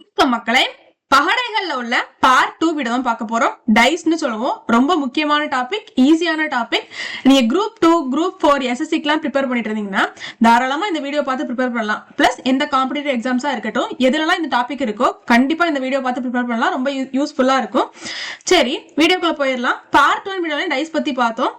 வணக்கம் மக்களே. பகடைகள்ல உள்ள பார்ட் டூ வீடியோ தான் பார்க்க போறோம். டைஸ்னு சொல்லுவோம். ரொம்ப முக்கியமான டாபிக் ஈஸியான டாபிக் நீங்க குரூப் டூ குரூப் ஃபோர் எஸ்எஸ்சிக்கெல்லாம் ப்ரிப்பேர் பண்ணிட்டு இருந்தீங்கன்னா தாராளமா இந்த வீடியோ பார்த்து ப்ரிப்பேர் பண்ணலாம். பிளஸ் எந்த காம்படிட்டிவ் எக்ஸாம்ஸா இருக்கட்டும் எதுலலாம் இந்த டாபிக் இருக்கோ கண்டிப்பா இந்த வீடியோ பார்த்து ப்ரிப்பேர் பண்ணலாம். ரொம்ப யூஸ்ஃபுல்லா இருக்கும். சரி வீடியோக்குள்ள போயிடலாம். பார்ட் ஒன் வீடியோல டைஸ் பத்தி பார்த்தோம்.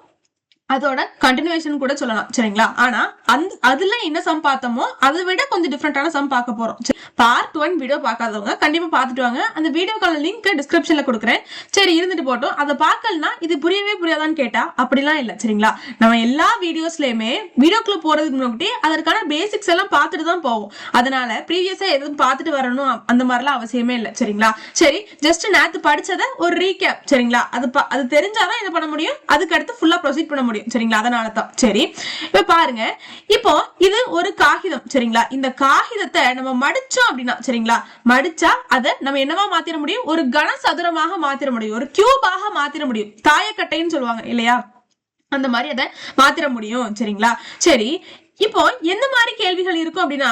அதோட கண்டினியூஷன் கூட சொல்லலாம் சரிங்களா? ஆனா அந்த அதுல என்ன சம் பார்த்தோமோ அதை விட கொஞ்சம் டிஃப்ரெண்டான சம் பார்க்க போறோம். பார்ட் ஒன் வீடியோ பார்க்காதவங்க கண்டிப்பா பார்த்துட்டு வாங்க. அந்த வீடியோக்கான லிங்க் டிஸ்கிரிப்ஷன்ல கொடுக்குறேன். சரி இருந்துட்டு போட்டோம். அதை பார்க்கலனா இது புரியவே புரியாதான்னு கேட்டா அப்படிலாம் இல்லை சரிங்களா? நம்ம எல்லா வீடியோஸ்லயுமே வீடியோக்குள்ள போறதுக்கு முன்னாடி அதற்கான பேசிக்ஸ் எல்லாம் பார்த்துட்டு தான் போவோம். அதனால ப்ரீவியஸா எதுவும் பார்த்துட்டு வரணும் அந்த மாதிரிலாம் அவசியமே இல்லை சரிங்களா? சரி ஜஸ்ட் நேத்து படிச்சதை ஒரு ரீகேப் சரிங்களா? அது அது தெரிஞ்சாதான் என்ன பண்ண முடியும்? அதுக்கு அடுத்து ஃபுல்லா ப்ரொசீட் பண்ண முடியும். சரிங்களா? அதனால தான் சரி இப்ப பாருங்க. இப்போ இது ஒரு காகிதம் சரிங்களா? இந்த காகிதத்தை நம்ம மடிச்சோம் அப்படின்னா சரிங்களா? மடிச்சா அதை நம்ம என்னவா மாத்திர முடியும்? ஒரு கனசதுரமாக மாத்திர முடியும். ஒரு கியூபாக மாத்திர முடியும். தாயக்கட்டைன்னு சொல்லுவாங்க இல்லையா? அந்த மாதிரி அதை மாத்திர முடியும் சரிங்களா? சரி இப்போ எந்த மாதிரி கேள்விகள் இருக்கும் அப்படின்னா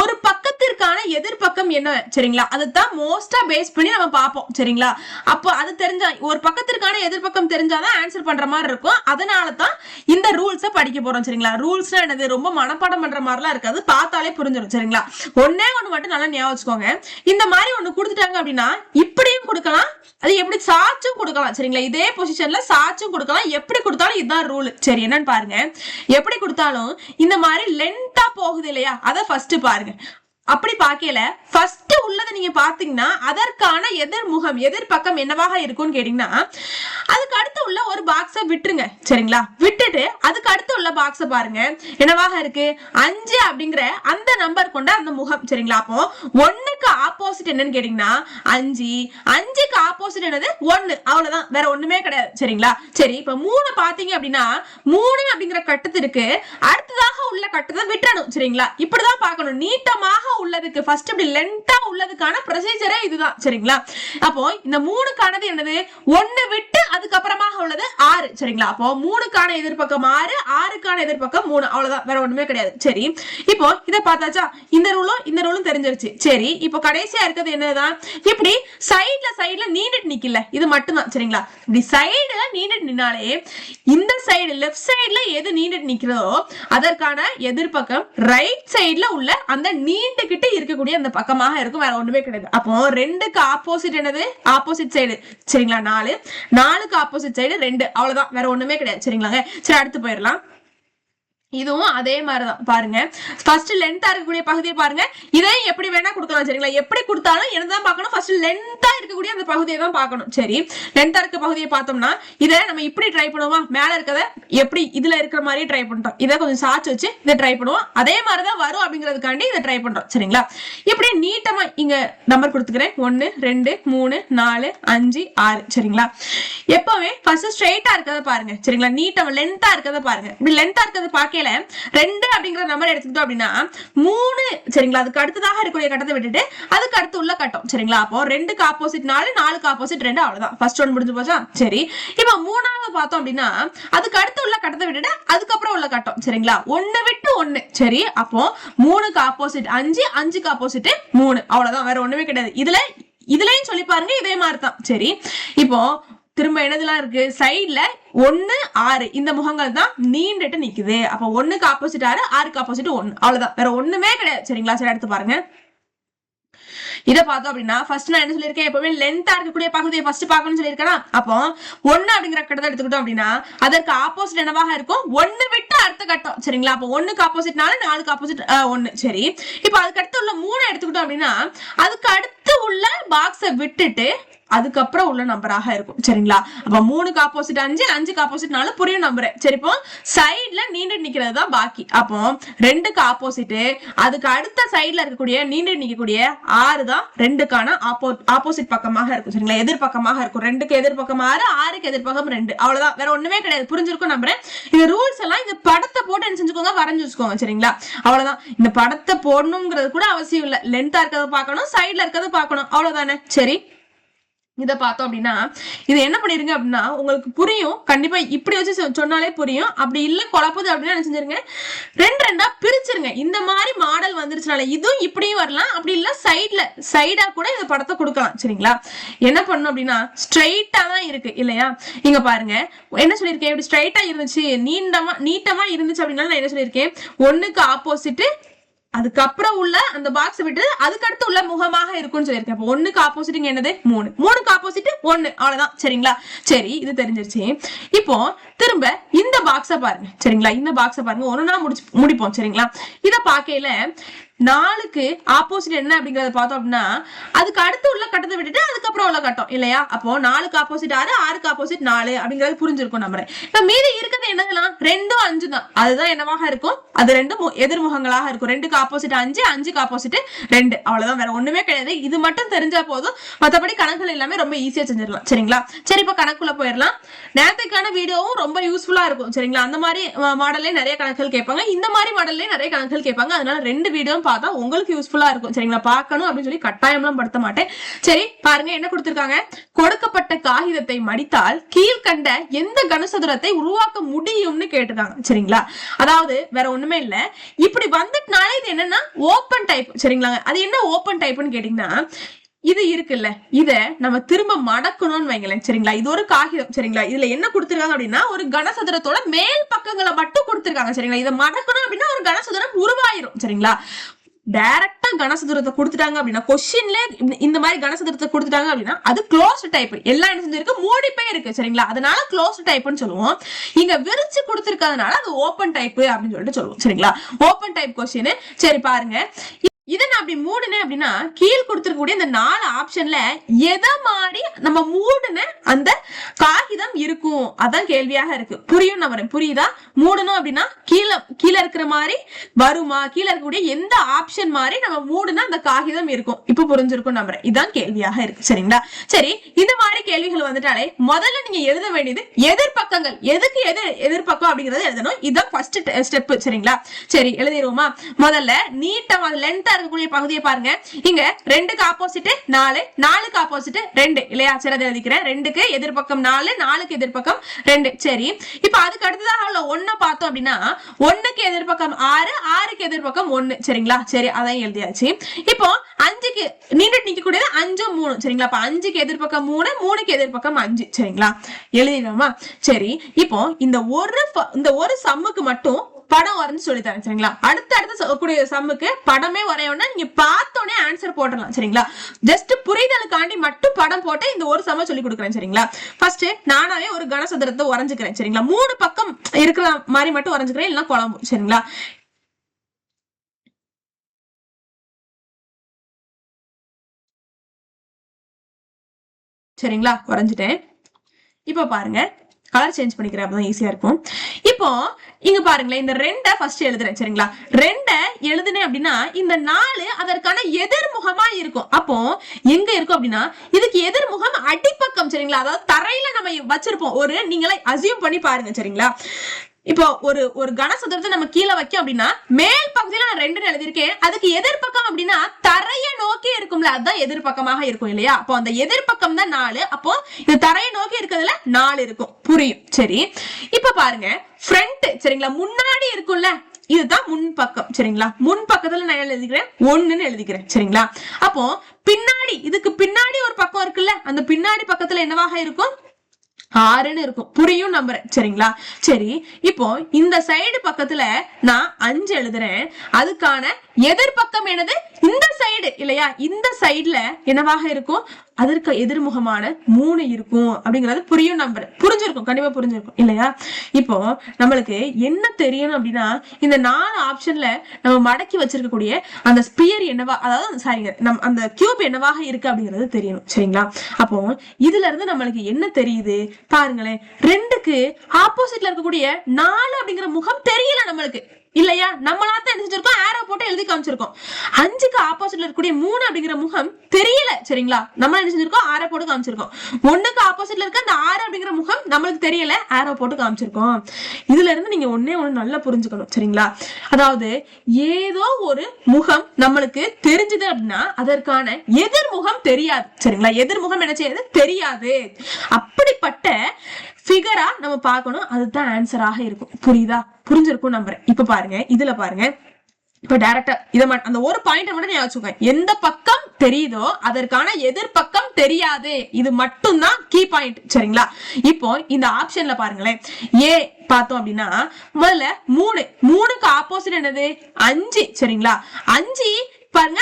ஒரு பக்கத்திற்கான எதிர்பக்கம் என்ன சரிங்களா? அதைத்தான் மோஸ்டா பேஸ் பண்ணி நம்ம பார்ப்போம் சரிங்களா? அப்போ அது தெரிஞ்சா ஒரு பக்கத்திற்கான எதிர்பக்கம் தெரிஞ்சாதான் ஆன்சர் பண்ற மாதிரி இருக்கும். அதனால தான் இந்த ரூல்ஸை படிக்க போறோம் சரிங்களா? ரூல்ஸ்னா என்னது? ரொம்ப மனப்பாடம் பண்ற மாதிரிலாம் இருக்காது. பார்த்தாலே புரிஞ்சிடும் சரிங்களா? ஒன்னே ஒன்று மட்டும் நல்லா ஞாபகம் வச்சுக்கோங்க. இந்த மாதிரி ஒண்ணு கொடுத்துட்டாங்க அப்படின்னா இப்படியும் கொடுக்கலாம். அது எப்படி சாச்சும் கொடுக்கலாம் சரிங்களா? இதே பொசிஷன்ல சாச்சும் கொடுக்கலாம். எப்படி கொடுத்தாலும் இதுதான் ரூல் சரி என்னன்னு பாருங்க. எப்படி கொடுத்தாலும் இந்த மாதிரி லென்த்தா போகுது இல்லையா? அதை ஃபர்ஸ்ட் பாருங்க. அப்படி பார்க்கல ஃபர்ஸ்ட் உள்ளதை நீங்க பாத்தீங்கன்னா அதற்கான எதிர்முகம் எதிர்பக்கம் என்னவாக இருக்கும்னு கேட்டீங்கன்னா அதுக்கு அடுத்து உள்ள ஒரு பாக்ஸ விட்டுருங்க. சரிங்களா? விட்டுட்டு அதுக்கு அடுத்து உள்ள பாக்ஸ பாருங்க. என்னவாக இருக்கு? அஞ்சு அப்படிங்கிற அந்த நம்பர் கொண்ட அந்த முகம். சரிங்களா? அப்போ ஒண்ணுக்கு ஆப்போசிட் என்னன்னு கேட்டீங்கன்னா அஞ்சு. அஞ்சுக்கு ஆப்போசிட் என்னது? ஒண்ணு. அவ்வளவுதான். வேற ஒண்ணுமே கிடையாது. சரிங்களா? சரி இப்ப மூணு பாத்தீங்க அப்படின்னா மூணு அப்படிங்கிற கட்டத்திற்கு அடுத்து உள்ள கட்டத்தை விட்டுறணும் சரிங்களா? இப்படிதான் பார்க்கணும். நீட்டமாக உள்ளதுக்கு ஃபர்ஸ்ட் இப்படி லென்த்தா உள்ளதுக்கான ப்ரொசீஜரே இதுதான் சரிங்களா? அப்போ இந்த மூணுக்கானது என்னது? ஒன்னு விட்டு அதுக்கப்புறமாக உள்ளது ஆறு சரிங்களா? அப்போ மூணுக்கான எதிர்பக்கம் ஆறு ஆறுக்கான எதிர்பக்கம் மூணு. அவ்வளவுதான். வேற ஒண்ணுமே கிடையாது. சரி. இப்போ இதை பார்த்தாச்சா? இந்த ரூலும் இந்த ரூலும் தெரிஞ்சிருச்சு. சரி. இப்போ கடைசியா இருக்கிறது என்னதான் இப்படி சைட்ல சைட்ல நீண்டுட்டு நிக்கல. இது மட்டும்தான் சரிங்களா? இப்படி சைடு நீண்டுட்டு நின்னாலே இந்த சைடு லெஃப்ட் சைடுல எது நீண்டுட்டு நிக்கிறதோ அதற்கான எதிர்பக்கம் ரைட் சைடுல உள்ள அந்த நீண்டுகிட்டு இருக்கக்கூடிய அந்த பக்கமாக இருக்கும். வேற ஒண்ணுமே கிடையாது. அப்போ ரெண்டுக்கு ஆப்போசிட் என்னது? ஆப்போசிட் சைடு சரிங்களா? நாலு. நாலுக்கு ஆப்போசிட் சைடு ரெண்டு. அவ்வளவுதான். வேற ஒண்ணுமே கிடையாது. சரிங்களாங்க? சரி அடுத்து போயிடலாம். இதுவும் அதே மாதிரிதான். பாருங்க. ஃபர்ஸ்ட் லென்த்தா இருக்கக்கூடிய பகுதியை பாருங்க. இதையும் எப்படி வேணா கொடுக்கலாம் சரிங்களா? எப்படி கொடுத்தாலும் என்னதான் பார்க்கணும் ஃபர்ஸ்ட் லென்த்தா இருக்கக்கூடிய அந்த பகுதியை தான் பார்க்கணும். சரி. லென்த்தா இருக்க பகுதியை பார்த்தோம்னா இதை நம்ம இப்படி ட்ரை பண்ணுவோமா? மேல இருக்கத எப்படி இதுல இருக்கிற மாதிரி ட்ரை பண்றோம் இதை கொஞ்சம் சாச்சு வச்சு இதை ட்ரை பண்ணுவோம். அதே மாதிரிதான் வரும் அப்படிங்கிறதுக்காண்டி இதை ட்ரை பண்றோம். சரிங்களா? இப்படி நீட்டமா இங்க நம்பர் கொடுத்துக்கிறேன். ஒன்னு ரெண்டு மூணு நாலு அஞ்சு ஆறு. சரிங்களா? எப்பவுமே ஃபர்ஸ்ட் ஸ்ட்ரெயிட்டா இருக்கிறத பாருங்க. சரிங்களா? நீட்டமா லென்த்தா இருக்கிறத பாருங்க. இப்படி லென்த்தா பார்க்க பார்க்கல ரெண்டு அப்படிங்கிற நம்பர் எடுத்துக்கிட்டோம் அப்படின்னா மூணு சரிங்களா? அதுக்கு அடுத்ததாக இருக்கக்கூடிய கட்டத்தை விட்டுட்டு அதுக்கு அடுத்து உள்ள கட்டம் சரிங்களா? அப்போ ரெண்டுக்கு ஆப்போசிட் நாலு நாலுக்கு ஆப்போசிட் ரெண்டு அவ்வளவுதான். ஃபர்ஸ்ட் ஒன் முடிஞ்சு போச்சா? சரி. இப்போ மூணாவது பார்த்தோம் அப்படின்னா அதுக்கு அடுத்து உள்ள கட்டத்தை விட்டுட்டு அதுக்கப்புறம் உள்ள கட்டம் சரிங்களா? ஒண்ணு விட்டு ஒண்ணு. சரி அப்போ மூணுக்கு ஆப்போசிட் அஞ்சு அஞ்சுக்கு ஆப்போசிட் மூணு. அவ்வளவுதான். வேற ஒண்ணுமே கிடையாது. இதுல இதுலயும் சொல்லி பாருங்க இதே மாதிரி தான் சரி. இப்போ திரும்ப என்னதுலாம் இருக்கு? சைட்ல ஒன்னு ஆறு. இந்த முகங்கள் தான் நீண்டுட்டு நிக்குது. அப்ப ஒண்ணுக்கு ஆப்போசிட் ஆறு ஆறுக்கு ஆப்போசிட் ஒன்னு அவ்வளவுதான். வேற ஒண்ணுமே கிடையாது. சரிங்களா? சரி எடுத்து பாருங்க. இத பார்த்தோம் அப்படின்னா ஃபர்ஸ்ட் நான் என்ன சொல்லியிருக்கேன்? எப்பவுமே லென்த்தா இருக்கக்கூடிய பகுதியை ஃபர்ஸ்ட் பார்க்கணும்னு சொல்லியிருக்கேன்? அப்போ ஒன்னு அப்படிங்கிற கட்டத்தை எடுத்துக்கிட்டோம் அப்படின்னா அதற்கு ஆப்போசிட் என்னவாக இருக்கும்? ஒன்னு விட்டு அடுத்த கட்டம். சரிங்களா? அப்போ ஒன்னுக்கு ஆப்போசிட்னால நாலுக்கு ஆப்போசிட் ஒன்னு சரி. இப்போ அதுக்கு அடுத்து உள்ள மூணு எடுத்துக்கிட்டோம் அப்படின்னா அதுக்கு அடுத்து உள்ள பாக்ஸை விட்டுட்டு அதுக்கப்புறம் உள்ள நம்பராக இருக்கும். சரிங்களா? அப்ப மூணுக்கு ஆப்போசிட் அஞ்சு அஞ்சுக்கு ஆப்போசிட் நாலு புரியும் நம்பர். சரி இப்போ சைடுல நீண்டு நிக்கிறது தான் பாக்கி. அப்போ ரெண்டுக்கு ஆப்போசிட் அதுக்கு அடுத்த சைடுல இருக்கக்கூடிய நீண்டு நிக்கக்கூடிய ஆறு தான் ரெண்டுக்கான ஆப்போ ஆப்போசிட் பக்கமாக இருக்கும். சரிங்களா? எதிர்பக்கமாக இருக்கும். ரெண்டுக்கு எதிர்பக்கம் ஆறு ஆறுக்கு எதிர்பக்கம் ரெண்டு. அவ்வளவுதான். வேற ஒண்ணுமே கிடையாது. புரிஞ்சிருக்கும் நம்புறேன் இந்த ரூல்ஸ் எல்லாம் இந்த படத்தை போட்டு என்ன செஞ்சுக்கோங்க வரைஞ்சு வச்சுக்கோங்க. சரிங்களா? அவ்வளவுதான். இந்த படத்தை போடணுங்கிறது கூட அவசியம் இல்லை. லென்த்தா இருக்கிறத பார்க்கணும் சைடுல இருக்கிறத பார்க்கணும். அவ்வளவுதானே? சரி. இதை பார்த்தோம் அப்படின்னா இது என்ன பண்ணிருங்க அப்படின்னா உங்களுக்கு புரியும். கண்டிப்பா இப்படி வச்சு சொ- சொன்னாலே புரியும். அப்படி இல்லை குழப்பது அப்படின்னா என்ன செஞ்சிருங்க? ரெண்டு ரெண்டா பிரிச்சிருங்க. இந்த மாதிரி மாடல் வந்துருச்சுனால இதுவும் இப்படியும் வரலாம். அப்படி இல்ல சைட்ல சைடா கூட இந்த படத்தை கொடுக்கலாம். சரிங்களா? என்ன பண்ணணும் அப்படின்னா ஸ்ட்ரைட்டா தான் இருக்கு இல்லையா? இங்க பாருங்க. என்ன சொல்லியிருக்கேன்? இப்படி ஸ்ட்ரைட்டா இருந்துச்சு. நீண்டமா நீட்டமா இருந்துச்சு அப்படின்னா நான் என்ன சொல்லியிருக்கேன்? ஒண்ணுக்கு ஆப்போசிட் அதுக்கப்புறம் உள்ள அந்த பாக்ஸ் விட்டு அதுக்கு அடுத்து உள்ள முகமாக இருக்கும்னு சொல்லியிருக்கேன். அப்போ ஒண்ணுக்கு ஆப்போசிட் என்னது? மூணு. மூணுக்கு ஆப்போசிட் ஒண்ணு. அவ்வளவுதான். சரிங்களா? சரி இது தெரிஞ்சிருச்சு. இப்போ திரும்ப இந்த பாக்ஸ பாருங்க. சரிங்களா? இந்த பாக்ஸ பாருங்க. ஒன்னா முடிச்சு முடிப்போம். சரிங்களா? இத பாக்கையில நாலுக்கு ஆப்போசிட் என்ன அப்படிங்கறத பார்த்தோம் அப்படின்னா அதுக்கு அடுத்து உள்ள கட்டத்தை விட்டுட்டு அதுக்கப்புறம் உள்ள கட்டம் இல்லையா? அப்போ நாலுக்கு ஆப்போசிட் ஆறு ஆறுக்கு ஆப்போசிட் நாலு அப்படிங்கறது புரிஞ்சிருக்கும் நம்புறேன் இப்ப மீதி இருக்கிறது என்னதெல்லாம் ரெண்டும் அஞ்சு தான் அதுதான் என்னவாக இருக்கும்? அது ரெண்டும் எதிர்முகங்களாக இருக்கும். ரெண்டுக்கு ஆப்போசிட் அஞ்சு அஞ்சுக்கு ஆப்போசிட் ரெண்டு. அவ்வளவுதான். வேற ஒண்ணுமே கிடையாது. இது மட்டும் தெரிஞ்சா போதும். மத்தபடி கணக்குகள் எல்லாமே ரொம்ப ஈஸியா செஞ்சிடலாம். சரிங்களா? சரி இப்ப கணக்குள்ள போயிடலாம். நேரத்துக்கான வீடியோவும் ரொம்ப யூஸ்ஃபுல்லா இருக்கும். சரிங்களா? அந்த மாதிரி மாடல்லே நிறைய கணக்குகள் கேட்பாங்க. இந்த மாதிரி மாடல்லே நிறைய கணக்குகள் கேட்பாங்க. அதனால ரெண்டு வீடியோ பார்த்தா உங்களுக்கு யூஸ்ஃபுல்லா இருக்கும். சரிங்களா? பார்க்கணும் அப்படின்னு சொல்லி கட்டாயம்லாம் படுத்த மாட்டேன். சரி பாருங்க என்ன கொடுத்திருக்காங்க? கொடுக்கப்பட்ட காகிதத்தை மடித்தால் கீழ்கண்ட எந்த கனசதுரத்தை உருவாக்க முடியும்னு கேட்டிருக்காங்க. சரிங்களா? அதாவது வேற ஒண்ணுமே இல்ல. இப்படி வந்துட்டுனால இது என்னன்னா ஓப்பன் டைப் சரிங்களாங்க அது என்ன ஓப்பன் டைப்னு கேட்டீங்கன்னா இது இருக்குல்ல. இத நம்ம திரும்ப மடக்கணும்னு வைங்களேன். சரிங்களா? இது ஒரு காகிதம். சரிங்களா? இதுல என்ன கொடுத்துருக்காங்க அப்படின்னா ஒரு கனசதுரத்தோட மேல் பக்கங்களை மட்டும் கொடுத்திருக்காங்க. சரிங்களா? இதை மடக்கணும் அப்படின்னா ஒரு கனசதுரம் உருவாயிரும். சரிங்களா? டைரக்டா கனசதுரத்தை கொடுத்துட்டாங்க அப்படின்னா கொஸ்டின்ல இந்த மாதிரி கனசதுரத்தை கொடுத்துட்டாங்க அப்படின்னா அது க்ளோஸ் டைப் எல்லாம் என்ன செஞ்சிருக்கு? மூடி போய் இருக்கு சரிங்களா? அதனால க்ளோஸ் டைப்னு சொல்லுவோம். இங்க விரிச்சு கொடுத்திருக்கிறதுனால அது ஓப்பன் டைப் அப்படின்னு சொல்லிட்டு சொல்லுவோம் சரிங்களா? ஓப்பன் டைப் கொஸ்டின் சரி பாருங்க. இதை நான் அப்படி மூடுனேன் அப்படின்னா கீழ் கொடுத்துருக்கக்கூடிய இந்த நாலு ஆப்ஷன்ல எதை மாதிரி நம்ம மூடுன அந்த காகிதம் இருக்கும்? அதான் கேள்வியாக இருக்கு. புரியும் நம்புறேன் புரியுதா? மூடணும் அப்படின்னா கீழே கீழே இருக்கிற மாதிரி வருமா? கீழே இருக்கக்கூடிய எந்த ஆப்ஷன் மாதிரி நம்ம மூடுனா அந்த காகிதம் இருக்கும்? இப்ப புரிஞ்சிருக்கும் நம்புறேன் இதான் கேள்வியாக இருக்கு. சரிங்களா? சரி இந்த மாதிரி கேள்விகள் வந்துட்டாலே முதல்ல நீங்க எழுத வேண்டியது எதிர்பக்கங்கள் எதுக்கு எதிர் எதிர்பக்கம் அப்படிங்கறத எழுதணும். இதான் ஃபர்ஸ்ட் ஸ்டெப் சரிங்களா? சரி எழுதிடுவோமா? முதல்ல நீட்டமா லென்த்தா இருக்கக்கூடிய பகுதியை பாருங்க. இங்க ரெண்டுக்கு ஆப்போசிட் நாலு நாலுக்கு ஆப்போசிட் ரெண்டு. இல்லையா? சரி அதை எழுதிக்கிறேன். ரெண்டுக்கு எதிர்பக்கம் நாலு நாலுக்கு எதிர்பக்கம் ரெண்டு. சரி. இப்ப அதுக்கு அடுத்ததாக உள்ள ஒண்ண பார்த்தோம் அப்படின்னா ஒன்னுக்கு எதிர்பக்கம் ஆறு ஆறுக்கு எதிர்பக்கம் ஒன்னு சரிங்களா? சரி அதையும் எழுதியாச்சு. இப்போ அஞ்சுக்கு நீண்டுட்டு நிக்கக்கூடியது அஞ்சு மூணு. சரிங்களா? அப்ப அஞ்சுக்கு எதிர்பக்கம் மூணு மூணுக்கு எதிர்பக்கம் அஞ்சு. சரிங்களா? எழுதினோமா சரி. இப்போ இந்த ஒரு இந்த ஒரு சம்முக்கு மட்டும் படம் வரைஞ்சு சொல்லி தரேன் சரிங்களா? அடுத்த அடுத்த கூடிய சம்முக்கு படமே வரையணும்னா நீங்க பார்த்தோன்னே ஆன்சர் போட்டுடலாம் சரிங்களா? ஜஸ்ட் புரிதலுக்காண்டி மட்டும் படம் போட்டு இந்த ஒரு சம்ம சொல்லி கொடுக்குறேன் சரிங்களா? ஃபர்ஸ்ட் நானாவே ஒரு கனசதுரத்தை வரைஞ்சுக்கிறேன் சரிங்களா? மூணு பக்கம் இருக்கிற மாதிரி மட்டும் வரைஞ்சுக்கிறேன் இல்லைன்னா குழம்பு சரிங்களா? சரிங்களா? குறைஞ்சிட்டேன் இப்போ பாருங்க கலர் சேஞ்ச் பண்ணிக்கிறேன் அப்பதான் ஈஸியா இருக்கும். இப்போ இங்க பாருங்களேன் இந்த ரெண்டை ஃபர்ஸ்ட் எழுதுறேன் சரிங்களா? ரெண்டை எழுதுனேன் அப்படின்னா இந்த நாலு அதற்கான எதிர்முகமா இருக்கும். அப்போ எங்க இருக்கும் அப்படின்னா இதுக்கு எதிர்முகம் அடிப்பக்கம் சரிங்களா? அதாவது தரையில நம்ம வச்சிருப்போம். ஒரு நீங்களே அசியூம் பண்ணி பாருங்க சரிங்களா? இப்போ ஒரு ஒரு கனசதுரத்தை நம்ம கீழே வைக்கும் அப்படின்னா மேல் பகுதியில நான் ரெண்டு எழுதியிருக்கேன். அதுக்கு எதிர்ப்பக்கம் அப்படின்னா தரைய நோக்கி இருக்கும்ல அதுதான் எதிர்ப்பக்கமாக இருக்கும் இல்லையா? அப்போ அந்த எதிர்ப்பக்கம் தான் நாலு. அப்போ இந்த தரைய நோக்கி இருக்கிறதுல நாலு இருக்கும். புரியும். சரி. இப்ப பாருங்க. ஃப்ரண்ட் சரிங்களா? முன்னாடி இருக்கும்ல. இதுதான் முன் பக்கம் சரிங்களா? முன் பக்கத்துல நான் எழுதிக்கிறேன்? ஒண்ணுன்னு எழுதிக்கிறேன். சரிங்களா? அப்போ பின்னாடி இதுக்கு பின்னாடி ஒரு பக்கம் இருக்குல்ல அந்த பின்னாடி பக்கத்துல என்னவாக இருக்கும்? ஆறுன்னு இருக்கும். புரியும் நம்புறேன். சரிங்களா? சரி இப்போ இந்த சைடு பக்கத்துல நான் அஞ்சு எழுதுறேன். அதுக்கான எதிர்பக்கம் என்னது இந்த சைடு இல்லையா? இந்த சைடுல என்னவாக இருக்கும்? அதற்கு எதிர்முகமான மூணு இருக்கும் அப்படிங்கறது புரியும் நம்பர் புரிஞ்சிருக்கும் கண்டிப்பா புரிஞ்சிருக்கும் இல்லையா? இப்போ நம்மளுக்கு என்ன தெரியணும் அப்படின்னா இந்த நாலு ஆப்ஷன்ல நம்ம மடக்கி வச்சிருக்கக்கூடிய அந்த ஸ்பியர் என்னவா அதாவது சாரிங்க நம் அந்த கியூப் என்னவாக இருக்கு அப்படிங்கிறது தெரியணும் சரிங்களா? அப்போ இதுல இருந்து நம்மளுக்கு என்ன தெரியுது? பாருங்களேன். ரெண்டுக்கு ஆப்போசிட்ல இருக்கக்கூடிய நாலு அப்படிங்கிற முகம் தெரியல நம்மளுக்கு. இல்லையா? நம்மளா தான் என்ன செஞ்சிருக்கோம்? ஆரோ போட்டு எழுதி காமிச்சிருக்கோம். அஞ்சுக்கு ஆப்போசிட்ல இருக்கக்கூடிய மூணு அப்படிங்கிற முகம் தெரியல சரிங்களா? நம்ம என்ன செஞ்சிருக்கோம்? ஆரோ போட்டு காமிச்சிருக்கோம். ஒண்ணுக்கு ஆப்போசிட்ல இருக்க அந்த ஆறு அப்படிங்கிற முகம் நம்மளுக்கு தெரியல ஆரோ போட்டு காமிச்சிருக்கோம். இதுல இருந்து நீங்க ஒன்னே ஒண்ணு நல்லா புரிஞ்சுக்கணும் சரிங்களா? அதாவது ஏதோ ஒரு முகம் நம்மளுக்கு தெரிஞ்சது அப்படின்னா அதற்கான எதிர்முகம் தெரியாது சரிங்களா? எதிர்முகம் என்ன செய்யாது? தெரியாது. அப்படிப்பட்ட ஃபிகரா நம்ம பார்க்கணும். அதுதான் ஆன்சராக இருக்கும். புரியுதா? புரிஞ்சிருக்கும் நம்புறேன். இப்ப பாருங்க இதுல பாருங்க. இப்ப டைரக்டா இத அந்த ஒரு பாயிண்ட் மட்டும் ஞாபகம் வச்சுக்கோங்க எந்த பக்கம் தெரியுதோ அதற்கான எதிர்பக்கம் தெரியாது. இது மட்டும்தான் கீ பாயிண்ட் சரிங்களா? இப்போ இந்த ஆப்ஷன்ல பாருங்களேன். ஏ பார்த்தோம் அப்படின்னா முதல்ல மூணு. மூணுக்கு ஆப்போசிட் என்னது? அஞ்சு. சரிங்களா? அஞ்சு பாருங்க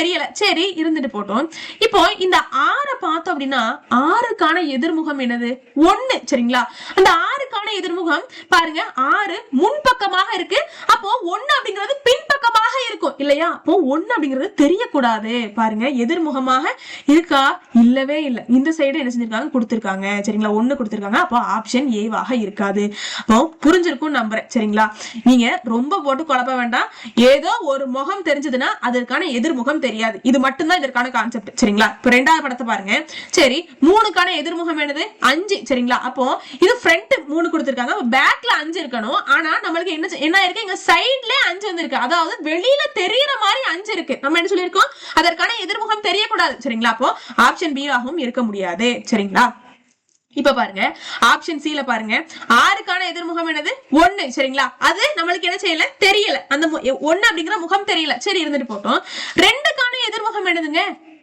தெரியல. சரி இருந்துட்டு போட்டோம். இப்போ இந்த ஆறை பார்த்தோம் அப்படின்னா ஆறுக்கான எதிர்முகம் என்னது? ஒண்ணு சரிங்களா? அந்த ஆறுக்கான எதிர்முகம் பாருங்க ஆறு முன்பக்கமாக இருக்கு. அப்போ ஒண்ணு அப்படிங்கிறது பின்பக்கமாக இருக்கும் இல்லையா? அப்போ ஒண்ணு அப்படிங்கிறது தெரியக்கூடாது. பாருங்க எதிர்முகமாக இருக்கா? இல்லவே இல்ல. இந்த சைடு என்ன செஞ்சிருக்காங்க? கொடுத்துருக்காங்க. சரிங்களா? ஒண்ணு கொடுத்துருக்காங்க. அப்போ ஆப்ஷன் ஏவாக இருக்காது. அப்போ புரிஞ்சிருக்கும் நம்புறேன் சரிங்களா? நீங்க ரொம்ப போட்டு குழப்ப வேண்டாம். ஏதோ ஒரு முகம் தெரிஞ்சதுன்னா அதற்கான எதிர்முகம் தெரியும் தெரியாது. இது மட்டும்தான் இதற்கான கான்செப்ட் சரிங்களா? இப்போ ரெண்டாவது படத்தை பாருங்க. சரி மூணுக்கான எதிர்முகம் என்னது? அஞ்சு. சரிங்களா? அப்போ இது ஃப்ரண்ட் மூணு கொடுத்துருக்காங்க. பேக்ல அஞ்சு இருக்கணும். ஆனா நம்மளுக்கு என்ன என்ன இருக்கு? இங்க சைட்ல அஞ்சு வந்திருக்கு. அதாவது வெளியில தெரியற மாதிரி அஞ்சு இருக்கு. நம்ம என்ன சொல்லியிருக்கோம்? அதற்கான எதிர்முகம் தெரியக்கூடாது. சரிங்களா? அப்போ ஆப்ஷன் பி ஆகவும் இருக்க முடியாது. சரிங்களா? இப்ப பாருங்க. ஆப்ஷன் சில பாருங்க. ஆறுக்கான எதிர்முகம் என்னது? ஒண்ணு. சரிங்களா? அது நம்மளுக்கு என்ன செய்யல? தெரியல. அந்த ஒண்ணு அப்படிங்கிற முகம் தெரியல. சரி இருந்துட்டு போட்டோம். ரெண்டுக்கான எதிர்முகம் என்னதுங்க?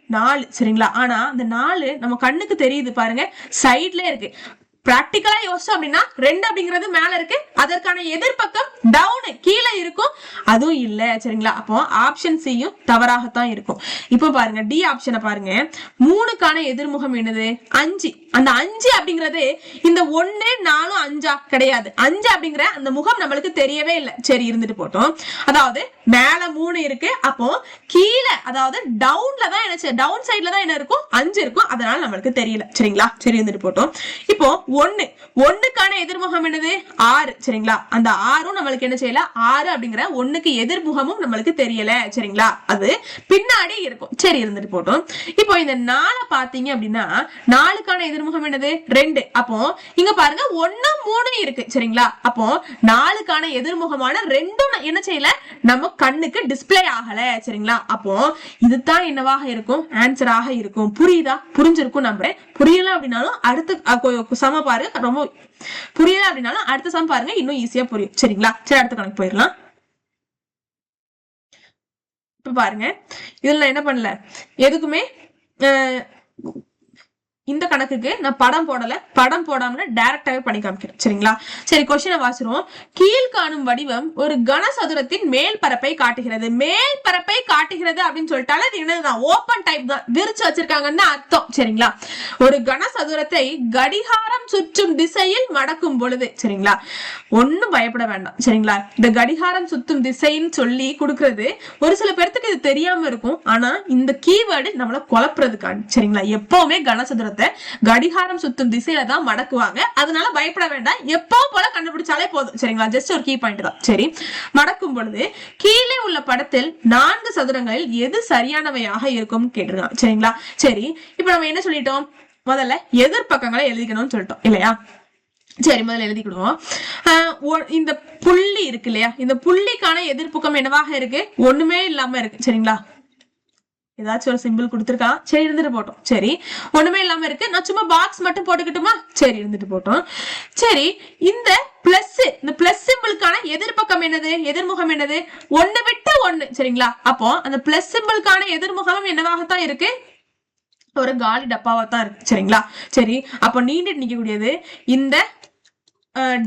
நாலு. சரிங்களா? ஆனா அந்த நாலு நம்ம கண்ணுக்கு தெரியுது பாருங்க. சைட்ல இருக்கு. பிராக்டிக்கலா யோசிச்சோம் அப்படின்னா ரெண்டு அப்படிங்கிறது மேல இருக்கு. அதற்கான எதிர்பக்கம் டவுன் கீழே இருக்கும். அதுவும் இல்ல சரிங்களா? அப்போ ஆப்ஷன் சியும் தவறாகத்தான் இருக்கும். இப்போ பாருங்க டி ஆப்ஷனை பாருங்க. மூணுக்கான எதிர்முகம் என்னது? அஞ்சு. அந்த அஞ்சு அப்படிங்கிறது இந்த ஒண்ணு நாலும் அஞ்சா கிடையாது. அஞ்சு அப்படிங்கிற அந்த முகம் நம்மளுக்கு தெரியவே இல்லை. சரி இருந்துட்டு போட்டோம். அதாவது மேல மூணு இருக்கு. அப்போ கீழே அதாவது டவுன்ல தான் என்ன டவுன் சைட்ல தான் என்ன இருக்கும்? அஞ்சு இருக்கும். அதனால நம்மளுக்கு தெரியல. சரிங்களா? சரி இருந்துட்டு போட்டோம். இப்போ ஒன்னு ஒண்ணுக்கான எதிர்முகம் என்னது? ஆறு. சரிங்களா? அந்த ஆறும் நம்மளுக்கு என்ன செய்யல? ஆறு அப்படிங்கிற ஒண்ணுக்கு எதிர்முகமும் நம்மளுக்கு தெரியல. சரிங்களா? அது பின்னாடி இருக்கும். சரி இருந்துட்டு போட்டோம். இப்போ இந்த நாலை பாத்தீங்க அப்படின்னா நாலுக்கான எதிர்முகம் என்னது? ரெண்டு. அப்போ இங்க பாருங்க ஒண்ணு மூணு இருக்கு. சரிங்களா? அப்போ நாலுக்கான எதிர்முகமான ரெண்டும் என்ன செய்யல? நமக்கு கண்ணுக்கு டிஸ்ப்ளே ஆகல சரிங்களா? அப்போ இதுதான் என்னவாக இருக்கும்? ஆன்சராக இருக்கும். புரியுதா? புரிஞ்சிருக்கும் நம்புறேன். புரியல அப்படின்னாலும் அடுத்து சம பாருங்க. ரொம்ப புரியல அப்படின்னாலும் அடுத்த சம பாருங்க. இன்னும் ஈஸியா புரியும். சரிங்களா? சரி அடுத்த கணக்கு போயிடலாம். இப்ப பாருங்க. இதுல நான் என்ன பண்ணல? எதுக்குமே இந்த கணக்குக்கு நான் படம் போடல. படம் போடாம டைரக்டாவே பண்ணி காமிக்கிறேன். சரிங்களா? சரி கொஸ்டினை கீழ் கீழ்காணும் வடிவம் ஒரு கனசதுரத்தின் மேல் பரப்பை காட்டுகிறது. மேல் பரப்பை காட்டுகிறது அப்படின்னு சொல்லிட்டாலே அது என்னதுதான்? ஓப்பன் டைப் தான். விரிச்சு வச்சிருக்காங்கன்னு அர்த்தம். சரிங்களா? ஒரு கனசதுரத்தை கடிகாரம் சுற்றும் திசையில் மடக்கும் பொழுது சரிங்களா? ஒன்னும் பயப்பட வேண்டாம். சரிங்களா? இந்த கடிகாரம் சுத்தும் திசைன்னு சொல்லி கொடுக்கறது ஒரு சில பேர்த்துக்கு இது தெரியாம இருக்கும். ஆனா இந்த கீவேர்டு நம்மள குழப்புறதுக்காண்டி சரிங்களா? எப்பவுமே கனசதுரத்தை கடிகாரம் சுத்தும் திசையில தான் மடக்குவாங்க. அதனால பயப்பட வேண்டாம். எப்பவும் போல கண்டுபிடிச்சாலே போதும். சரிங்களா? ஜஸ்ட் ஒரு கீ பாயிண்ட் தான். சரி. மடக்கும் பொழுது கீழே உள்ள படத்தில் நான்கு சதுரங்களில் எது சரியானவையாக இருக்கும் கேட்டிருக்காங்க. சரிங்களா? சரி. இப்போ நம்ம என்ன சொல்லிட்டோம்? முதல்ல எதிர்பக்கங்களை எழுதிக்கணும்னு சொல்லிட்டோம். இல்லையா? சரி முதல்ல எழுதிக்கிடுவோம். ஆஹ் இந்த புள்ளி இருக்கு இல்லையா? இந்த புள்ளிக்கான எதிர்ப்புக்கம் என்னவாக இருக்கு? ஒண்ணுமே இல்லாம இருக்கு. சரிங்களா? ஏதாச்சும் ஒரு சிம்பிள் கொடுத்துருக்கான் சரி இருந்துட்டு போட்டோம். சரி. ஒண்ணுமே இல்லாம இருக்கு. நான் சும்மா பாக்ஸ் மட்டும் போட்டுக்கிட்டுமா? சரி இருந்துட்டு போட்டோம். சரி இந்த பிளஸ் இந்த பிளஸ் சிம்பிளுக்கான எதிர்பக்கம் என்னது? எதிர்முகம் என்னது? ஒண்ணு விட்டு ஒண்ணு. சரிங்களா? அப்போ அந்த பிளஸ் சிம்பிளுக்கான எதிர்முகம் என்னவாகத்தான் இருக்கு? ஒரு காலி டப்பாவா தான் இருக்கு. சரிங்களா? சரி அப்போ நீண்டு நிற்கக்கூடியது இந்த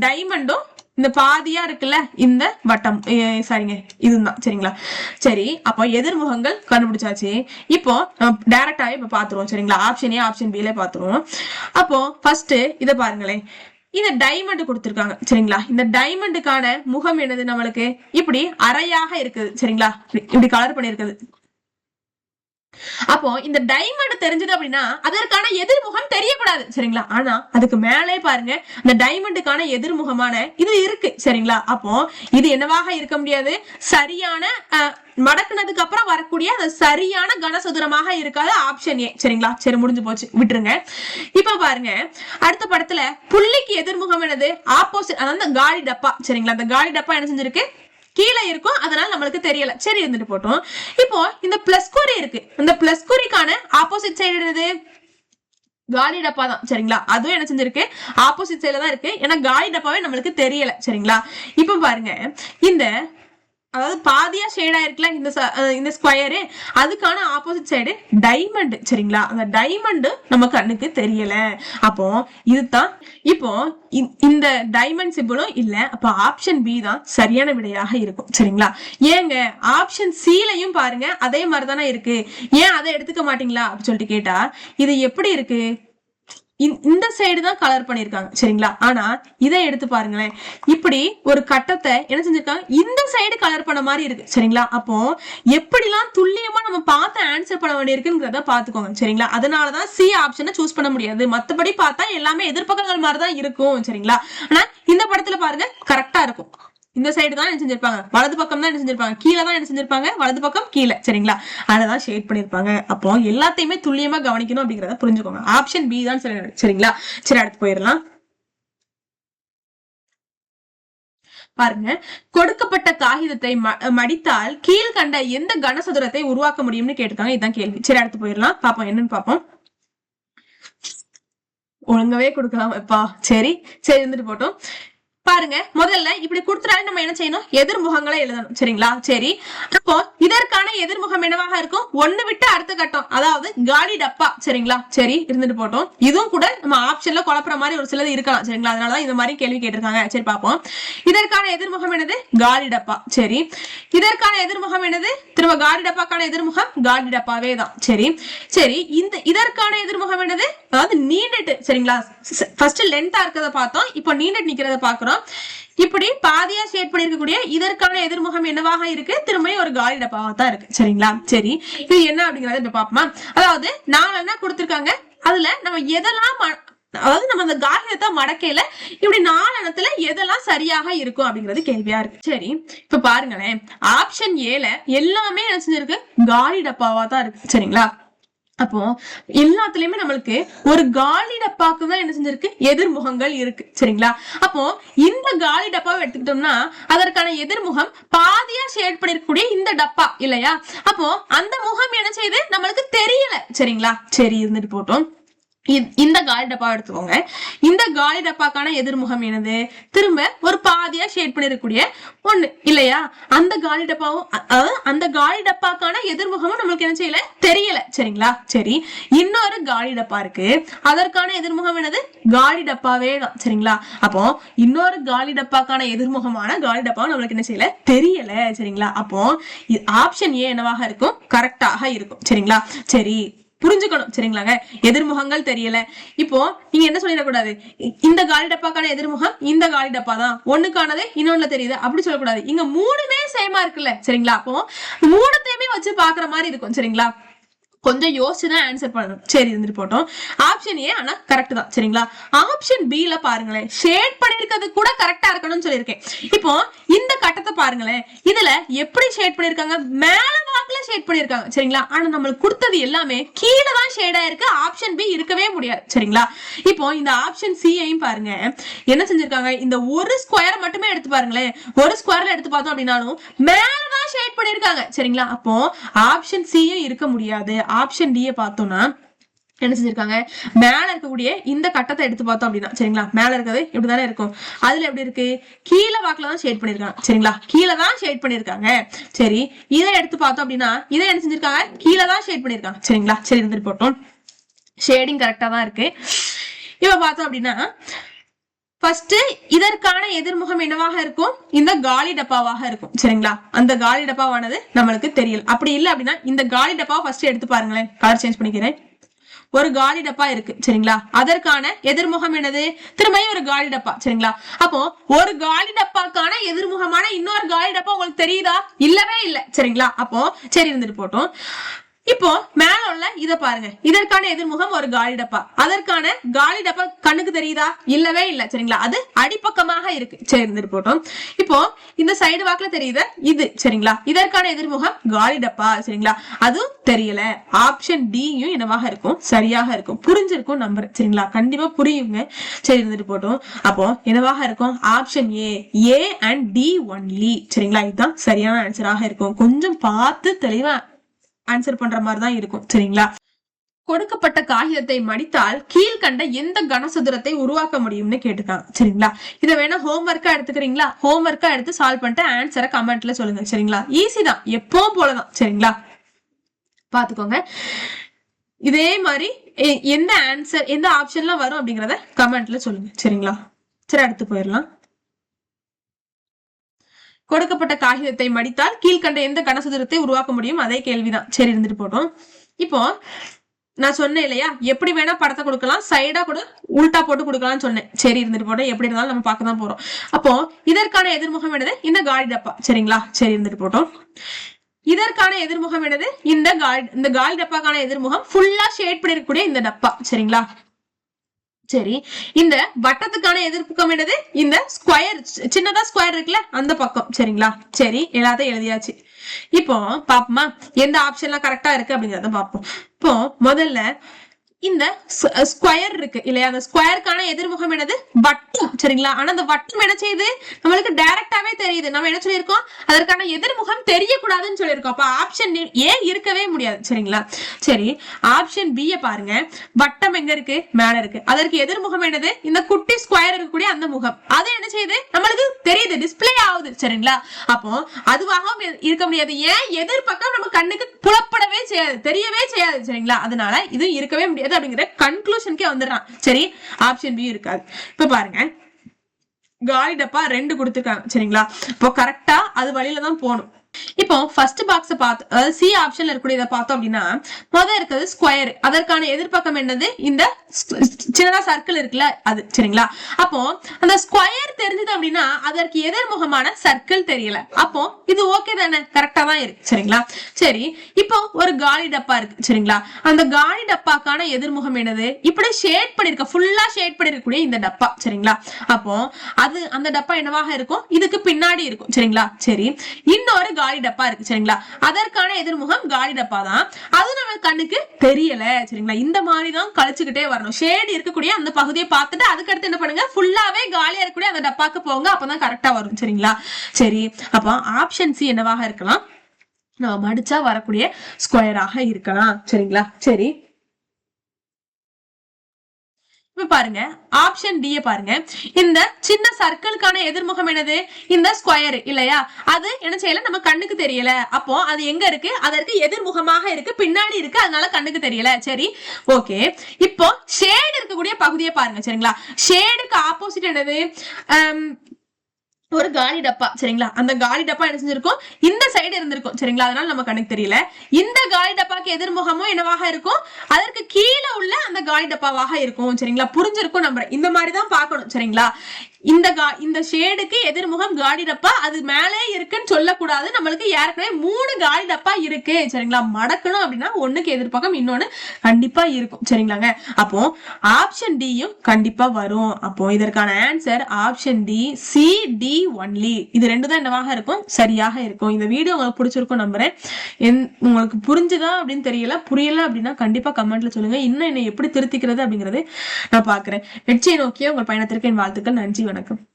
டைமண்டும் இந்த பாதியா இருக்குல்ல இந்த வட்டம். சரிங்க. இதுதான். சரிங்களா? சரி அப்போ எதிர்முகங்கள் கண்டுபிடிச்சாச்சு. இப்போ டைரக்டாவே இப்ப பாத்துருவோம். சரிங்களா? ஆப்ஷன் ஏ ஆப்ஷன் பில பாத்துருவோம். அப்போ ஃபர்ஸ்ட் இதை பாருங்களேன். இந்த டைமண்ட் கொடுத்துருக்காங்க. சரிங்களா? இந்த டைமண்டுக்கான முகம் என்னது நம்மளுக்கு? இப்படி அரையாக இருக்குது. சரிங்களா? இப்படி- கலர் பண்ணியிருக்குது. அப்போ இந்த டைமண்ட் தெரிஞ்சது அப்படின்னா அதற்கான எதிர்முகம் தெரியக்கூடாது சரிங்களா? ஆனா அதுக்கு மேலே பாருங்க இந்த டைமண்டுக்கான எதிர்முகமான இது இருக்கு சரிங்களா? அப்போ இது என்னவாக இருக்க முடியாது? சரியான மடக்குனதுக்கு அப்புறம் வரக்கூடிய அது சரியான கனசதுரமாக இருக்காத ஆப்ஷன் ஏ சரிங்களா? சரி முடிஞ்சு போச்சு. விட்டுருங்க. இப்ப பாருங்க அடுத்த படத்துல புள்ளிக்கு எதிர்முகம் என்னது? ஆப்போசிட் அதாவது காலி டப்பா சரிங்களா? அந்த காலி டப்பா என்ன செஞ்சிருக்கு? கீழே இருக்கும். அதனால நம்மளுக்கு தெரியல. சரி இருந்துட்டு போட்டோம். இப்போ இந்த பிளஸ் குறி இருக்கு. இந்த பிளஸ் குறிக்கான ஆப்போசிட் சைடு என்னது? காலி டப்பா தான். சரிங்களா? அதுவும் என்ன செஞ்சிருக்கு? ஆப்போசிட் சைடுல தான் இருக்கு. ஏன்னா காலி டப்பாவே நம்மளுக்கு தெரியல. சரிங்களா? இப்போ பாருங்க. இந்த அதாவது பாதியா ஷேட் இருக்குல்ல இந்த இந்த ஸ்கொயரு அதுக்கான ஆப்போசிட் சைடு டைமண்ட் சரிங்களா? அந்த டைமண்ட் நம்ம கண்ணுக்கு தெரியல. அப்போ இதுதான் இப்போ இந்த டைமண்ட் சிம்பிளும் இல்ல. அப்ப ஆப்ஷன் பி தான் சரியான விடையாக இருக்கும் சரிங்களா? ஏங்க ஆப்ஷன் சிலையும் பாருங்க அதே மாதிரி தானே இருக்கு. ஏன் அதை எடுத்துக்க மாட்டீங்களா? அப்படின்னு சொல்லிட்டு கேட்டா இது எப்படி இருக்கு? இந்த- இந்த சைடு தான் கலர் பண்ணிருக்காங்க. சரிங்களா? ஆனா இதை எடுத்து பாருங்களேன். இப்படி ஒரு கட்டத்தை என்ன செஞ்சிருக்காங்க? இந்த சைடு கலர் பண்ண மாதிரி இருக்கு. சரிங்களா? அப்போ எப்படிலாம் துல்லியமா நம்ம பார்த்து ஆன்சர் பண்ண வேண்டியிருக்குங்கிறத பாத்துக்கோங்க சரிங்களா? அதனாலதான் சி ஆப்ஷனை சூஸ் பண்ண முடியாது. மத்தபடி பார்த்தா எல்லாமே எதிர்பார்க்கங்கள் மாதிரி தான் இருக்கும். சரிங்களா? ஆனா இந்த படத்துல பாருங்க கரெக்டா இருக்கும். இந்த சைடு தான் என்ன செஞ்சிருப்பாங்க? வலது பக்கம் தான் என்ன செஞ்சிருப்பாங்க? கீழே தான் என்ன செஞ்சிருப்பாங்க? வலது பக்கம் கீழே. சரிங்களா? அதான் ஷேட் பண்ணிருப்பாங்க. அப்போ எல்லாத்தையுமே துல்லியமா கவனிக்கணும் அப்படிங்கறத புரிஞ்சுக்கோங்க. ஆப்ஷன் பி தான் சரி சரிங்களா? சரி அடுத்து போயிடலாம். பாருங்க. கொடுக்கப்பட்ட காகிதத்தை ம- மடித்தால் கீழ்கண்ட எந்த கனசதுரத்தை உருவாக்க முடியும்னு கேட்டிருக்காங்க. இதுதான் கேள்வி. சரி அடுத்து போயிடலாம். பாப்போம் என்னன்னு பாப்போம் ஒழுங்கவே கொடுக்கலாம். எப்பா சரி சரி இருந்துட்டு போட்டோம். பாருங்க முதல்ல இப்படி கொடுத்துட்டாலே நம்ம என்ன செய்யணும்? எதிர்முகங்களை எழுதணும். சரிங்களா? சரி. அப்போ இதற்கான எதிர்முகம் என்னவாக இருக்கும்? ஒண்ணு விட்டு அடுத்த கட்டம். அதாவது காலி டப்பா. சரிங்களா? சரி இருந்துட்டு போட்டோம். இதுவும் கூட நம்ம ஆப்ஷன்ல குழப்புற மாதிரி ஒரு சிலது இருக்கலாம். சரிங்களா? அதனாலதான் இந்த மாதிரி கேள்வி கேட்டிருக்காங்க. சரி பாப்போம் இதற்கான எதிர்முகம் என்னது? காலி டப்பா. சரி. இதற்கான எதிர்முகம் என்னது? திரும்ப காலி டப்பாக்கான எதிர்முகம் காலி டப்பாவே தான் சரி. சரி இந்த இதற்கான எதிர்முகம் என்னது? அதாவது நீண்டுட்டு சரிங்களா? ஃபர்ஸ்ட் லென்த்தா இருக்கிறத பார்த்தோம். இப்போ நீண்டுட்டு நிக்கிறத பாக்குறோம் இப்படி பாதியா ஷேட் பண்ணிருக்கக்கூடிய இதற்கான எதிர்முகம் என்னவாக இருக்கு? திரும்பவும் ஒரு காலி டப்பாவா தான் இருக்கு. சரிங்களா? சரி. இது என்ன அப்படிங்கறத இப்ப பாப்போமா அதாவது நாலு என்ன கொடுத்துருக்காங்க. அதுல நம்ம எதெல்லாம் ம- அதாவது நம்ம அந்த காகிதத்தை மடக்கையில இப்படி நாலனத்துல எதெல்லாம் சரியாக இருக்கும் அப்படிங்கிறது கேள்வியா இருக்கு. சரி. இப்ப பாருங்களேன். ஆப்ஷன் ஏல எல்லாமே என்ன செஞ்சிருக்கு? காலி டப்பாவா தான் இருக்கு. சரிங்களா? அப்போ எல்லாத்துலயுமே நம்மளுக்கு ஒரு காலி டப்பாக்கு தான் என்ன செஞ்சிருக்கு? எதிர்முகங்கள் இருக்கு. சரிங்களா? அப்போ இந்த காலி டப்பாவை எடுத்துக்கிட்டோம்னா அதற்கான எதிர்முகம் பாதியா ஷேட் பண்ணிருக்கக்கூடிய இந்த டப்பா இல்லையா? அப்போ அந்த முகம் என்ன செய்யுது? நம்மளுக்கு தெரியல. சரிங்களா? சரி இருந்துட்டு போட்டோம் இந்த காலி டப்பா எடுத்துக்கோங்க. இந்த காலி டப்பாக்கான எதிர்முகம் என்னது? திரும்ப ஒரு பாதியா ஷேட் பண்ணிருக்கக்கூடிய ஒண்ணு. இல்லையா? அந்த காலி டப்பாவும் அந்த காலி டப்பாக்கான எதிர்முகமும் நம்மளுக்கு என்ன செய்யல? தெரியல. சரிங்களா? சரி. இன்னொரு காலி டப்பா இருக்கு. அதற்கான எதிர்முகம் என்னது? காலி டப்பாவே தான். சரிங்களா? அப்போ இன்னொரு காலி டப்பாக்கான எதிர்முகமான காலி டப்பாவும் நம்மளுக்கு என்ன செய்யல? தெரியல. சரிங்களா? அப்போ ஆப்ஷன் ஏ என்னவாக இருக்கும்? கரெக்டாக இருக்கும். சரிங்களா? சரி. புரிஞ்சுக்கணும். சரிங்களாங்க? எதிர்முகங்கள் தெரியல. இப்போ நீங்க என்ன சொல்லிடக்கூடாது? இந்த காலி டப்பாக்கான எதிர்முகம் இந்த காலி டப்பா தான் ஒண்ணுக்கானது இன்னொன்னு தெரியுது. அப்படி சொல்லக்கூடாது. இங்க மூணுமே சேமா இருக்குல்ல. சரிங்களா? அப்போ மூணுத்தையுமே வச்சு பாக்குற மாதிரி இருக்கும். சரிங்களா? கொஞ்சம் யோசிச்சு தான் ஆன்சர் பண்ணணும். சரி இருந்துட்டு போட்டோம். ஆப்ஷன் ஏ ஆனா கரெக்ட் தான். சரிங்களா? ஆப்ஷன் பி ல பாருங்களேன். ஷேட் பண்ணிருக்கிறது கூட கரெக்டா இருக்கணும்னு சொல்லியிருக்கேன். இப்போ இந்த கட்டத்தை பாருங்களேன். இதுல எப்படி ஷேட் பண்ணிருக்காங்க? மேல வாக்குல ஷேட் பண்ணிருக்காங்க. சரிங்களா? ஆனா நம்மளுக்கு கொடுத்தது எல்லாமே கீழே தான் ஷேடா இருக்கு ஆப்ஷன் பி இருக்கவே முடியாது. சரிங்களா? இப்போ இந்த ஆப்ஷன் சியையும் பாருங்க. என்ன செஞ்சிருக்காங்க? இந்த ஒரு ஸ்கொயர் மட்டுமே எடுத்து பாருங்களேன். ஒரு ஸ்கொயர்ல எடுத்து பார்த்தோம் அப்படின்னாலும் மேல தான் ஷேட் பண்ணிருக்காங்க. சரிங்களா? அப்போ ஆப்ஷன் சியும் இருக்க முடியாது. ஆப்ஷன் டியை பார்த்தோம்னா என்ன செஞ்சிருக்காங்க? மேல இருக்கக்கூடிய இந்த கட்டத்தை எடுத்து பார்த்தோம் அப்படின்னா சரிங்களா? மேல இருக்கிறது இப்படிதானே இருக்கும். அதுல எப்படி இருக்கு? கீழே வாக்குல தான் ஷேட் பண்ணிருக்காங்க சரிங்களா? கீழே தான் ஷேட் பண்ணிருக்காங்க. சரி இதை எடுத்து பார்த்தோம் அப்படின்னா இதை என்ன செஞ்சிருக்காங்க? கீழே தான் ஷேட் பண்ணிருக்காங்க சரிங்களா? சரி இருந்துட்டு போட்டோம். ஷேடிங் கரெக்டா தான் இருக்கு. இப்ப பார்த்தோம் அப்படின்னா ஃபர்ஸ்ட் இதற்கான எதிர்முகம் என்னவாக இருக்கும்? இந்த காலி டப்பாவாக இருக்கும். சரிங்களா? அந்த காலி டப்பாவானது நம்மளுக்கு தெரியல. அப்படி இல்ல அப்படின்னா இந்த காலி டப்பாவை ஃபர்ஸ்ட் எடுத்து பாருங்களேன். கலர் சேஞ்ச் பண்ணிக்கிறேன். ஒரு காலி டப்பா இருக்கு. சரிங்களா? அதற்கான எதிர்முகம் என்னது? திரும்பியும் ஒரு காலி டப்பா. சரிங்களா? அப்போ ஒரு காலி டப்பாக்கான எதிர்முகமான இன்னொரு காலி டப்பா உங்களுக்கு தெரியுதா? இல்லவே இல்ல. சரிங்களா? அப்போ சரி இருந்துட்டு போட்டோம் இப்போ மேல உள்ள இத பாருங்க. இதற்கான எதிர்முகம் ஒரு காலி டப்பா. அதற்கான காலி டப்பா கண்ணுக்கு தெரியுதா? இல்லவே இல்ல. சரிங்களா? அது அடிப்பக்கமாக இருக்கு. சரி இருந்துட்டு போட்டோம். இப்போ இந்த சைடு வாக்குல தெரியுது? இது. சரிங்களா? இதற்கான எதிர்முகம் காலி டப்பா. சரிங்களா? அதுவும் தெரியல. ஆப்ஷன் டியும் என்னவாக இருக்கும்? சரியாக இருக்கும். புரிஞ்சிருக்கும் நம்பர் சரிங்களா? கண்டிப்பா புரியுங்க. சரி இருந்துட்டு போட்டோம். அப்போ என்னவாக இருக்கும்? Option A A and D only சரிங்களா? இதுதான் சரியான ஆன்சராக இருக்கும். கொஞ்சம் பார்த்து தெளிவா ஆன்சர் பண்ற மாதிரி தான் இருக்கும் சரிங்களா? கொடுக்கப்பட்ட காகிதத்தை மடித்தால் கீழ்கண்ட எந்த கனசதுரத்தை உருவாக்க முடியும்னு கேட்டுக்காங்க சரிங்களா? இதை வேணா ஹோம்ஒர்க்கா எடுத்துக்கிறீங்களா? ஹோம்ஒர்க்கா எடுத்து சால்வ் பண்ணிட்டு ஆன்சரை கமெண்ட்ல சொல்லுங்க சரிங்களா? ஈஸி தான் எப்பவும் போலதான் சரிங்களா? பாத்துக்கோங்க இதே மாதிரி எ- எந்த ஆன்சர் எந்த ஆப்ஷன்லாம் வரும் அப்படிங்கிறத கமெண்ட்ல சொல்லுங்க சரிங்களா? சரி அடுத்து போயிடலாம். கொடுக்கப்பட்ட காகிதத்தை மடித்தால் கீழ்கண்ட எந்த கனசதுரத்தை உருவாக்க முடியும்? அதே கேள்விதான். சரி இருந்துட்டு போட்டோம். இப்போ நான் சொன்னேன் இல்லையா? எப்படி வேணா படத்தை கொடுக்கலாம். சைடா கூட உல்டா போட்டு கொடுக்கலாம்னு சொன்னேன். சரி இருந்துட்டு போட்டோம். எப்படி இருந்தாலும் நம்ம பார்க்க தான் போறோம். அப்போ இதற்கான எதிர்முகம் என்னது? இந்த காலி டப்பா. சரிங்களா? சரி இருந்துட்டு போட்டோம். இதற்கான எதிர்முகம் என்னது? இந்த காலி இந்த காலி டப்பாக்கான எதிர்முகம் ஃபுல்லா ஷேட் பண்ணிருக்கக்கூடிய இந்த டப்பா. சரிங்களா? சரி இந்த வட்டத்துக்கான எதிர்ப்புக்கம் என்னது? இந்த ஸ்கொயர் சின்னதா ஸ்கொயர் இருக்குல்ல அந்த பக்கம். சரிங்களா? சரி எல்லாத்தையும் எழுதியாச்சு. இப்போ பாப்போமா எந்த ஆப்ஷன்லாம் கரெக்டா இருக்கு அப்படிங்கறத பாப்போம் இப்போ முதல்ல இந்த ஸ்கொயர் இருக்கு இல்லையா? அந்த ஸ்கொயருக்கான எதிர்முகம் என்னது? வட்டம். சரிங்களா? ஆனா அந்த வட்டம் என்ன செய்யுது? நம்மளுக்கு டைரக்டாவே தெரியுது. நம்ம என்ன சொல்லியிருக்கோம்? அதற்கான எதிர்முகம் தெரியக்கூடாதுன்னு சொல்லியிருக்கோம். அப்ப ஆப்ஷன் ஏ இருக்கவே முடியாது. சரிங்களா? சரி ஆப்ஷன் பி பாருங்க. வட்டம் எங்க இருக்கு? மேல இருக்கு. அதற்கு எதிர்முகம் என்னது? இந்த குட்டி ஸ்கொயர் இருக்கக்கூடிய அந்த முகம். அது என்ன செய்யுது? நம்மளுக்கு தெரியுது. டிஸ்பிளே ஆகுது. சரிங்களா? அப்போ அதுவாகவும் இருக்க முடியாது. ஏன்? எதிர்பக்கம் நம்ம கண்ணுக்கு புலப்படவே செய்யாது தெரியவே செய்யாது சரிங்களா? அதனால இது இருக்கவே முடியாது அப்படிங்கிற கன்க்ளூஷனுக்கே வந்துடுறான். சரி ஆப்ஷன் பி இருக்காது. இப்ப பாருங்க. காலி டப்பா ரெண்டு கொடுத்துருக்காங்க சரிங்களா? இப்போ கரெக்டா அது வழியில தான் போகணும். இப்போ ஃபர்ஸ்ட் பாக்ஸ் பார்த்து அதாவது சி ஆப்ஷன்ல இருக்கக்கூடியதை பார்த்தோம் அப்படின்னா முதல் இருக்கிறது ஸ்கொயர் அதற்கான எதிர்ப்பக்கம் என்னது? இந்த சின்னதா சர்க்கிள் இருக்குல்ல அது சரிங்களா? அப்போ அந்த ஸ்கொயர் தெரிஞ்சது அப்படின்னா அதற்கு எதிர்முகமான சர்க்கிள் தெரியல. அப்போ இது ஓகே தானே? கரெக்டா தான் இருக்கு சரிங்களா? சரி இப்போ ஒரு காலி டப்பா இருக்கு சரிங்களா? அந்த காலி டப்பாக்கான எதிர்முகம் என்னது? இப்படி ஷேட் பண்ணிருக்க ஃபுல்லா ஷேட் பண்ணிருக்கக்கூடிய இந்த டப்பா சரிங்களா? அப்போ அது அந்த டப்பா என்னவாக இருக்கும்? இதுக்கு பின்னாடி இருக்கும் சரிங்களா? சரி இன்னொரு காலி டப்பா இருக்கு சரிங்களா? அதற்கான எதிர்முகம் காலி டப்பா தான். அது நம்ம கண்ணுக்கு தெரியல சரிங்களா? இந்த மாதிரி தான் கழிச்சுக்கிட்டே வரணும். ஷேடு இருக்கக்கூடிய அந்த பகுதியை பார்த்துட்டு அதுக்கடுத்து என்ன பண்ணுங்க? ஃபுல்லாவே காலியா இருக்கக்கூடிய அந்த டப்பாக்கு போங்க அப்பதான் கரெக்டா வரும் சரிங்களா? சரி அப்போ ஆப்ஷன் சி என்னவாக இருக்கலாம்? நம்ம மடிச்சா வரக்கூடிய ஸ்கொயராக இருக்கலாம் சரிங்களா? சரி. இப்ப பாருங்க. ஆப்ஷன் டி பாருங்க. இந்த சின்ன சர்க்கிளுக்கான எதிர்முகம் என்னது? இந்த ஸ்கொயர் இல்லையா? அது என்ன செய்யல? நம்ம கண்ணுக்கு தெரியல. அப்போ அது எங்க இருக்கு? அதற்கு எதிர்முகமாக இருக்கு. பின்னாடி இருக்கு. அதனால கண்ணுக்கு தெரியல. சரி. ஓகே இப்போ ஷேடு இருக்கக்கூடிய பகுதியை பாருங்க. சரிங்களா? ஷேடுக்கு ஆப்போசிட் என்னது? Um, ஒரு காலி டப்பா சரிங்களா? அந்த காலி டப்பா என்ன செஞ்சிருக்கும்? இந்த சைடு இருந்திருக்கும் சரிங்களா? அதனால நம்ம கணக்கு தெரியல. இந்த காலி டப்பாக்கு எதிர்முகமும் என்னவாக இருக்கும்? அதற்கு கீழே உள்ள அந்த காலி டப்பாவாக இருக்கும் சரிங்களா? புரிஞ்சிருக்கும் நம்புறேன். இந்த மாதிரி தான் பார்க்கணும் சரிங்களா? இந்த கா இந்த ஷேடுக்கு எதிர்முகம் காடி டப்பா அது மேலே இருக்குன்னு சொல்லக்கூடாது. நம்மளுக்கு ஏற்கனவே மூணு காடி டப்பா இருக்கு. சரிங்களா? மடக்கணும் அப்படின்னா ஒண்ணுக்கு எதிர்பக்கம் இன்னொன்னு கண்டிப்பா இருக்கும். சரிங்களாங்க? அப்போ ஆப்ஷன் டியும் கண்டிப்பா வரும். அப்போ இதற்கான answer option D C D only இது ரெண்டு தான் என்னவாக இருக்கும்? சரியாக இருக்கும். இந்த வீடியோ உங்களுக்கு பிடிச்சிருக்கும் நம்புறேன். என்- உங்களுக்கு புரிஞ்சுதா அப்படின்னு தெரியல புரியல அப்படின்னா கண்டிப்பா கமெண்ட்ல சொல்லுங்க. இன்னும் என்னை எப்படி திருத்திக்கிறது அப்படிங்கறது நான் பாக்குறேன் வெற்றியை நோக்கிய உங்கள் பயணத்திற்கு என் வாழ்த்துக்கள். நன்றி வணக்கம்.